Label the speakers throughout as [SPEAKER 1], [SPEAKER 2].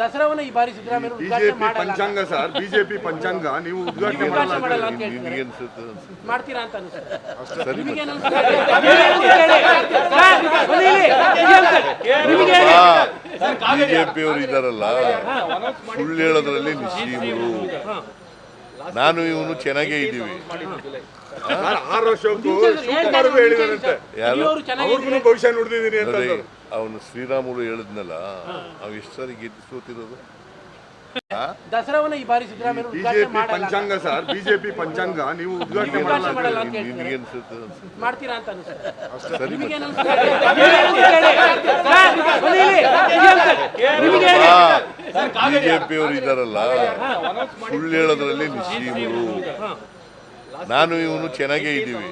[SPEAKER 1] ದಸರಾವನ್ನ ಈ ಬಾರಿ ಸಿದ್ದರಾಮಯ್ಯ
[SPEAKER 2] ಬಿಜೆಪಿ ಪಂಚಾಂಗ ಸರ್ ಬಿಜೆಪಿ ಪಂಚಾಂಗ ನೀವು ಉದ್ಘಾಟನೆ ಮಾಡಲ್ಲ ಅಂತ
[SPEAKER 1] ಹೇಳ್ತಾರೆ? ಮಾಡ್ತೀರಾ ಅಂತ ಅನಿಸುತ್ತೆ ನಿಮಗೆ
[SPEAKER 3] ಬಿಜೆಪಿಯವರು ಇದಾರಲ್ಲ ಸುಳ್ಳು ಹೇಳೋದ್ರಲ್ಲಿ ನಿಶ್ಚೀಮರು. ನಾನು ಇವನು ಚೆನ್ನಾಗೇ ಇದ್ದೀವಿ.
[SPEAKER 2] ಸರ್ ಆರು ವರ್ಷಕ್ಕೂ ಶಿವಕುಮಾರ್ಗೂ ಹೇಳಿದಾರಂತೆ.
[SPEAKER 3] ಯಾರು?
[SPEAKER 1] ಅವರು ಚೆನ್ನಾಗಿ
[SPEAKER 2] ಅವ್ರಿಗೂ ಭವಿಷ್ಯ ಅಂತ
[SPEAKER 3] ನೋಡಿ. ಅವನು ಶ್ರೀರಾಮುಲು ಹೇಳಿದ್ನಲ್ಲ ಅವ್ ಎಷ್ಟು ಸಾರಿ ಗೆದ್ದು ಸೋತಿರೋದು?
[SPEAKER 1] ದಸರಾವನ್ನ ಈ ಬಾರಿ ಸಿದ್ದರಾಮಯ್ಯ ಉದ್ಘಾಟನೆ
[SPEAKER 2] ಬಿಜೆಪಿ
[SPEAKER 1] ಮಾಡಲ್ಲ
[SPEAKER 2] ಪಂಚಾಂಗ ಸರ್ ಬಿಜೆಪಿ ಪಂಚಾಂಗ ನೀವು ಉದ್ಘಾಟನೆ ಮಾಡಲ್ಲ ಅಂತ
[SPEAKER 3] ಅನ್ಸುತ್ತೆ?
[SPEAKER 1] ಮಾಡ್ತೀರಾ ಅಂತ ಅನಿಸುತ್ತೆ.
[SPEAKER 3] ಸರಿ
[SPEAKER 1] ನಿಮಗೆ
[SPEAKER 3] ಬಿಜೆಪಿಯವರು ಇದ್ದಾರಲ್ಲ? ಸುಳ್ಳು ಹೇಳೋದ್ರಲ್ಲಿ ನಿಶೀಮರು ನಾನು ಇವನು ಚೆನ್ನಾಗೇ ಇದ್ದೀವಿ.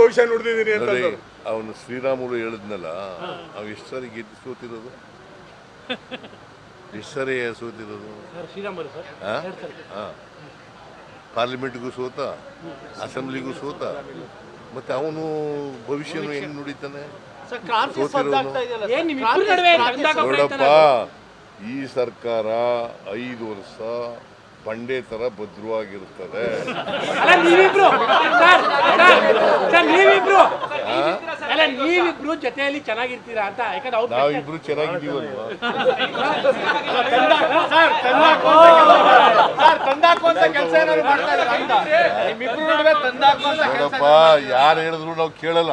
[SPEAKER 2] ಭವಿಷ್ಯ ನುಡಿದಿದ್ದೀನಿ ಅಂತ
[SPEAKER 3] ನೋಡಿ
[SPEAKER 2] ಅಂದ್ರು.
[SPEAKER 3] ಅವನು ಶ್ರೀರಾಮುಲು ಹೇಳಿದ್ನಲ್ಲ ಅವ್ ಎಷ್ಟು ಸಾರಿ ಗೆದ್ದು ಸೋತಿರೋದು? ಎಷ್ಟು ಸಾರಿ ಸೋತಿರೋದು. ಪಾರ್ಲಿಮೆಂಟ್ಗೂ ಸೋತ ಅಸೆಂಬ್ಲಿಗೂ ಸೋತ ಮತ್ತೆ ಅವನು ಭವಿಷ್ಯನು ಹೆಂಗ್ ನುಡಿತಾನೆ? ನೋಡಪ್ಪ ಈ ಸರ್ಕಾರ ಐದು ವರ್ಷ ಬಂಡೆ ತರ ಭದ್ರವಾಗಿರುತ್ತದೆ.
[SPEAKER 1] ಅಲ್ಲ ನೀವಿಬ್ರು. ಜೊತೆಯಲ್ಲಿ ಚೆನ್ನಾಗಿರ್ತೀರಾ ಅಂತ ಯಾಕಂದ್ರೆ ಅವ್ರು
[SPEAKER 3] ನಾವಿಬ್ರು ಚೆನ್ನಾಗಿದ್ದೀವಲ್ವಾ?
[SPEAKER 4] ಕೆಲಸ ಏನಾದ್ರು ಮಾಡ್ತಾ ಇದ್ದಾರೆ? ಅಂತ ನಿಮ್ಮಿಬ್ರು ನಡುವೆ ತಂದಾಕುವಂತ
[SPEAKER 3] ನೋಡಪ್ಪ ಯಾರು ಹೇಳಿದ್ರು ನಾವು ಕೇಳಲ್ಲ.